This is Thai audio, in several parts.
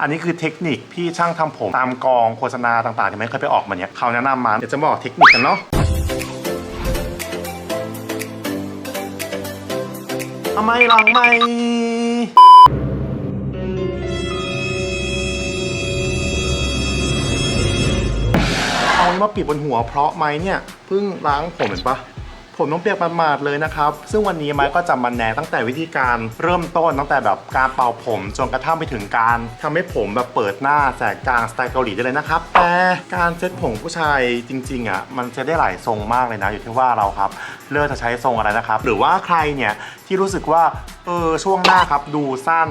อันนี้คือเทคนิคที่ช่างทำผมตามกองโฆษณาต่างๆที่ไม่เคยไปออกมาเนี่ยเขาแนะนำมาเดี๋ยวจะบอกเทคนิคกันเนาะทำไมหลังไม่เอาให้มาปิดบนหัวเพราะไหมเนี่ยเพิ่งล้างผมเห็นปะ ผมต้องเปียกประมาดเลยนะครับ ซึ่งวันนี้ไม้ก็จะมาแนะตั้งแต่วิธีการเริ่มต้นตั้งแต่แบบการเป่าผมจนกระทั่งไปถึงการทำให้ผมแบบเปิดหน้าแสกกลางสไตล์เกาหลีได้เลยนะครับ แต่การเซ็ตผมผู้ชายจริงๆอะมันจะได้หลายทรงมากเลยนะ อยู่ที่ว่าเราครับเลือกจะใช้ทรงอะไรนะครับ หรือว่าใครเนี่ยที่รู้สึกว่าเออช่วงหน้าครับดูสั้น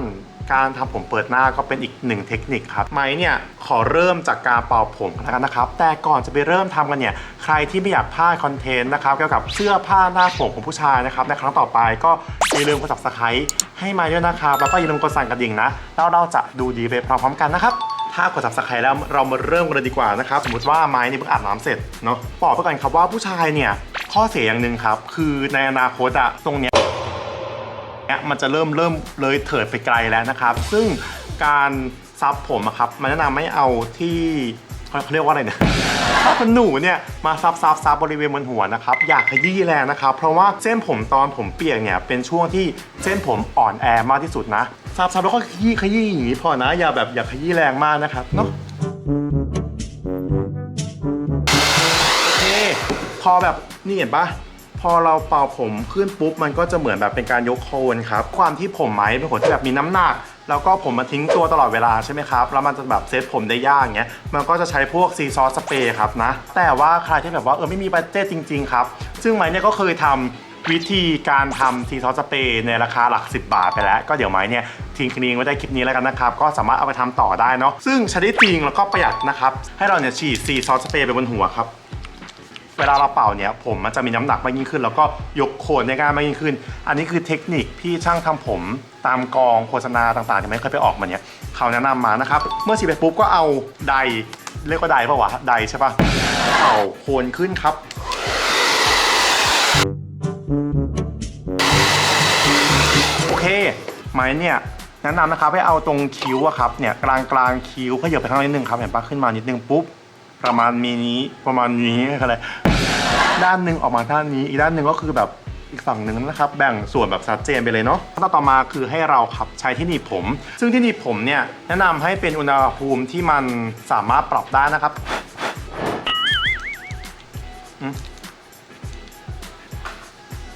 การทำผมเปิดหน้าก็เป็นอีกหนึ่งเทคนิคครับไม้เนี่ยขอเริ่มจากการเป่าผมกันแล้วกันนะครับ แต่ก่อนจะไปเริ่มทำกันเนี่ยใครที่ไม่อยากพลาดคอนเทนต์นะครับเกี่ยวกับเสื้อผ้าหน้าผมของผู้ชายนะครับในครั้งต่อไปก็อย่าลืมกด subscribe ให้ไมาด้วยนะครับแล้วก็อย่าลืมกดสั่นกระดิ่งนะแล้วเราจะดูดีไปพร้อมๆกันนะครับถ้ากด subscribe แล้วเรามาเริ่มกันเลยดีกว่านะครับสมมติว่าไม้นี่เพิ่งอาบน้ำเสร็จเนาะบอกไปก่อนครับว่าผู้ชายเนี่ยข้อเสียอย่างหนึ่งครับ คือในอนาคตอะตรงเนี้ย มันจะเริ่มเริ่มเลยเถิดไปไกลแล้วนะครับ ซึ่งการซับผมอะครับมันแนะนำไม่เอาที่เขาเรียกว่าอะไรเนี่ยถ้าเป็นหนูเนี่ยมาซับซับซับบริเวณบนหัวนะครับอยากขยี้แรงนะครับ เพราะว่าเส้นผมตอนผมเปียกเนี่ยเป็นช่วงที่เส้นผมอ่อนแอมากที่สุดนะซับซับแล้วก็ขยี้ขยี้อย่างนี้พอนะ อย่าแบบอย่าขยี้แรงมากนะครับเนาะโอเคพอแบบนี่เห็นปะ พอเราเป่าผมขึ้นปุ๊บมันก็จะเหมือนแบบเป็นการยกโคนครับความที่ผมไหมเป็นขนที่แบบมีน้ำหนักแล้วก็ผมมาทิ้งตัวตลอดเวลาใช่ไหมครับ แล้วมันจะแบบเซตผมได้ยากเงี้ย มันก็จะใช้พวกซีซอสสเปรย์ครับนะ แต่ว่าใครที่แบบว่าเออไม่มีบัตเจ็ตจริง ๆ ครับ ซึ่งไหมเนี่ยก็เคยทำวิธีการทำซีซอสสเปรย์ในราคาหลัก 10 บาทไปแล้ว ก็เดี๋ยวไหมเนี่ยทิ้งคลิงไว้ได้คลิปนี้แล้วกันนะครับ ก็สามารถเอาไปทำต่อได้เนาะ ซึ่งใช้ได้จริงแล้วก็ประหยัดนะครับ ให้เราเนี่ยฉีดซีซอสสเปรย์ไปบนหัวครับ เวลาเราเป่าเนี่ยผมมันจะมีน้ำหนักมากยิ่งขึ้น แล้วก็ยกโคนได้ง่ายมากยิ่งขึ้น อันนี้คือเทคนิคที่ช่างทำผมตามกองโฆษณาต่างๆที่ไม่เคยไปออกมาเนี่ยเขาแนะนำมานะครับ เมื่อฉีดไปปุ๊บก็เอาไดเรียกว่าไดปะวะไดใช่ปะเป่าโคนขึ้นครับโอเคไม้เนี่ยแนะนำนะครับให้เอาตรงคิ้วอะครับเนี่ยกลางกลางคิ้วเขยับไปข้างนิดนึงครับเห็นปะขึ้นมานิดนึงปุ๊บประมาณมีนี้ประมาณนี้อะไร ด้านหนึ่งออกมาด้านนี้ อีกด้านหนึ่งก็คือแบบอีกฝั่งหนึ่งนะครับ แบ่งส่วนแบบชัดเจนไปเลยเนาะขั้นตอนต่อมาคือให้เราขับใช้ที่หนีบผม ซึ่งที่หนีบผมเนี่ยแนะนำให้เป็นอุณหภูมิที่มันสามารถปรับได้นะครับอืม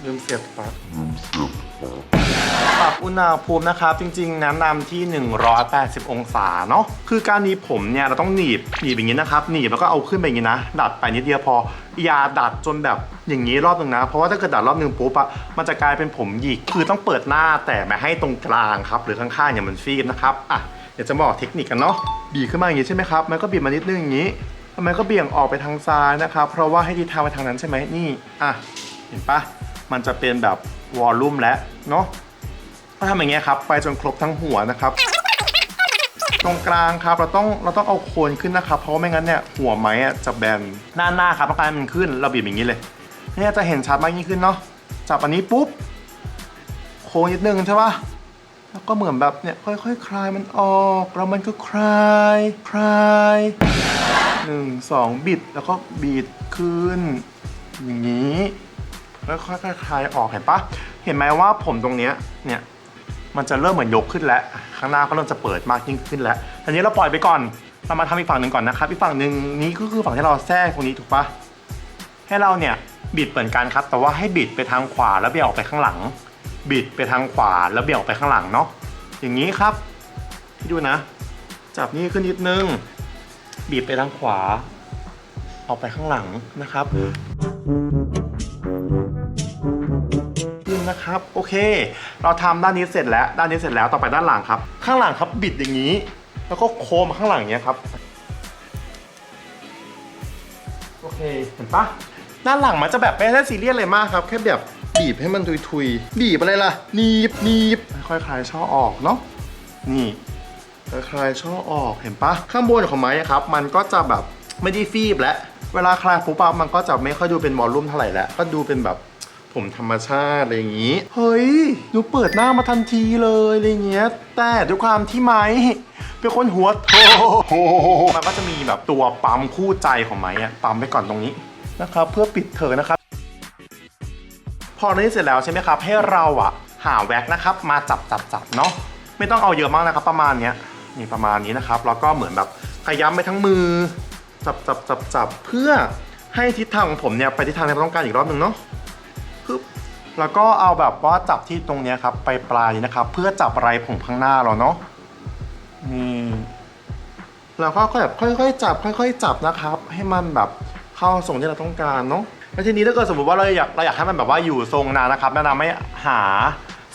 ลืมเสียบปลั๊กปรับ อุณหภูมินะครับ จริงๆแนะนำที่ 180 องศาเนาะคือการหนีบผมเนี่ยเราต้องหนีบหนีบอย่างนี้นะครับหนีบแล้วก็เอาขึ้นไปอย่างนี้นะดัดไปนิดเดียวพออย่าดัดจนแบบอย่างนี้รอบหนึ่งนะ เพราะว่าถ้าเกิดดัดรอบหนึ่งปุ๊บอะมันจะกลายเป็นผมหยิกคือต้องเปิดหน้าแต่ไม่ให้ตรงกลางครับ หรือข้างๆอย่างมันฟีบนะครับอะเดี๋ยวจะบอกเทคนิคกันเนาะบีบขึ้นมาอย่างนี้ใช่ไหมครับมันก็บีบมานิดนึงอย่างนี้มันก็เบี่ยงออกไปทางซ้ายนะครับเพราะว่าให้ทิศทางไปทางนั้นใช่ไหมนี่อะเห็นปะมันจะเป็นแบบวอลลุ่มแล้วเนาะ ก็ทำอย่างเงี้ยครับไปจนครบทั้งหัวนะครับ ตรงกลางครับเราต้องเราต้องเอาโคนขึ้นนะครับ เพราะไม่งั้นเนี่ยหัวไม้อะจะแบนหน้าหน้าครับต้องการมันขึ้นเราบีบอย่างนี้เลยเนี่ยจะเห็นชัดมากยิ่งขึ้นเนาะจับอันนี้ปุ๊บโค้งนิดนึงใช่ปะแล้วก็เหมือนแบบเนี่ยค่อยๆคคลายมันออกแล้วมันก็คลายคลายหนึ่งสองบิดแล้วก็บีดขึ้น อย่างนี้แล้วค่อยๆคลายออกเห็นปะเห็นไหมว่าผมตรงเนี้ยเนี่ย มันจะเริ่มเหมือนยกขึ้นแล้ว ข้างหน้าก็เริ่มจะเปิดมากยิ่งขึ้นแล้วทีนี้เราปล่อยไปก่อน เรามาทำอีกฝั่งหนึ่งก่อนนะครับ อีกฝั่งหนึ่งนี้ก็คือฝั่งที่เราแทรกตรงนี้ถูกปะให้เราเนี่ยบิดเหมือนกันครับ แต่ว่าให้บิดไปทางขวาแล้วเบี่ยงออกไปข้างหลัง บิดไปทางขวาแล้วเบี่ยงออกไปข้างหลังเนาะ อย่างนี้ครับที่ดูนะ จับนี่ขึ้นนิดนึงบีบไปทางขวา ออกไปข้างหลังนะครับ นะครับ โอเค เราทำด้านนี้เสร็จแล้ว ด้านนี้เสร็จแล้ว ต่อไปด้านหลังครับ ข้างหลังครับบิดอย่างนี้ แล้วก็โค้งข้างหลังเงี้ยครับ โอเค เห็นปะด้านหลังมันจะแบบไม่ได้ซีเรียสเลยมากครับ แค่แบบบีบให้มันทุยๆ บีบอะไรล่ะ หนีบหนีบค่อยๆคลายช่อออกเนาะ นี่ค่อยๆคลายช่อออก เห็นปะข้างบนของไม้ครับ มันก็จะแบบไม่ได้ฟีบแล้ว เวลาคลายปุ๊บมันก็จะไม่ค่อยดูเป็นวอลลุ่มเท่าไหร่แล้ว ก็ดูเป็นแบบ ผผมธรรมชาติอะไรอย่างนี้ เฮ้ย ดูเปิดหน้ามาทันทีเลยอะไรเงี้ย แต่ด้วยความที่ไม้เป็นคนหัวโตมันก็จะมีแบบตัวปั๊มคู่ใจของไม้อะปั๊มไปก่อนตรงนี้นะครับ เพื่อปิดเธอนะครับ พอนี้เสร็จแล้วใช่ไหมครับ ให้เราอะหาแว็กนะครับ มาจับจับจับเนาะไม่ต้องเอาเยอะมากนะครับ ประมาณเนี้ยนี่ประมาณนี้นะครับแล้วก็เหมือนแบบขย้ำไปทั้งมือ จับจับจับจับเพื่อให้ทิศทางของผมเนี่ยไปทิศทางที่เราต้องการอีกรอบหนึ่งเนาะปึ๊บ แล้วก็เอาแบบว่าจับที่ตรงนี้ครับไปปลายนะครับ เพื่อจับไรผมข้างหน้าเราเนาะนี่แล้วก็ค่อยแบบค่อยๆจับ ค่อย ๆ จับนะครับ ให้มันแบบเข้าทรงที่เราต้องการเนาะแล้วทีนี้ถ้าเกิดสมมติว่าเราอยากเราอยากให้มันแบบว่าอยู่ทรงนานนะครับแนะนำให้หา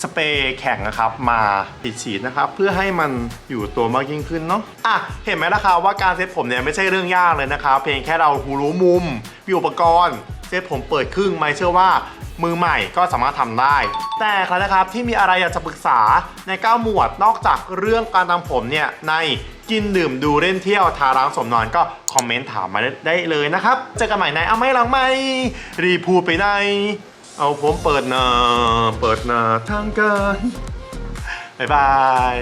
สเปรย์แข็งนะครับมาปิดฉีดนะครับ เพื่อให้มันอยู่ตัวมากยิ่งขึ้นเนาะอะเห็นไหมล่ะครับว่าการเซ็ตผมเนี่ยไม่ใช่เรื่องยากเลยนะครับเพียงแค่เรารู้มุมมีอุปกรณ์เซ็ตผมเปิดครึ่งไม่เชื่อว่า มือใหม่ก็สามารถทำได้ แต่ใครนะครับที่มีอะไรอยากจะปรึกษาใน 9 หมวดนอกจากเรื่องการทำผมเนี่ยในกินดื่มดูเล่นเที่ยวทาร้างสมนอนก็คอมเมนต์ถามมาได้เลยนะครับ เจอกันใหม่ในเอาไม่หลังไม่รีพูดไปในเอาผมเปิดนาเปิดนาทางการบ๊ายบาย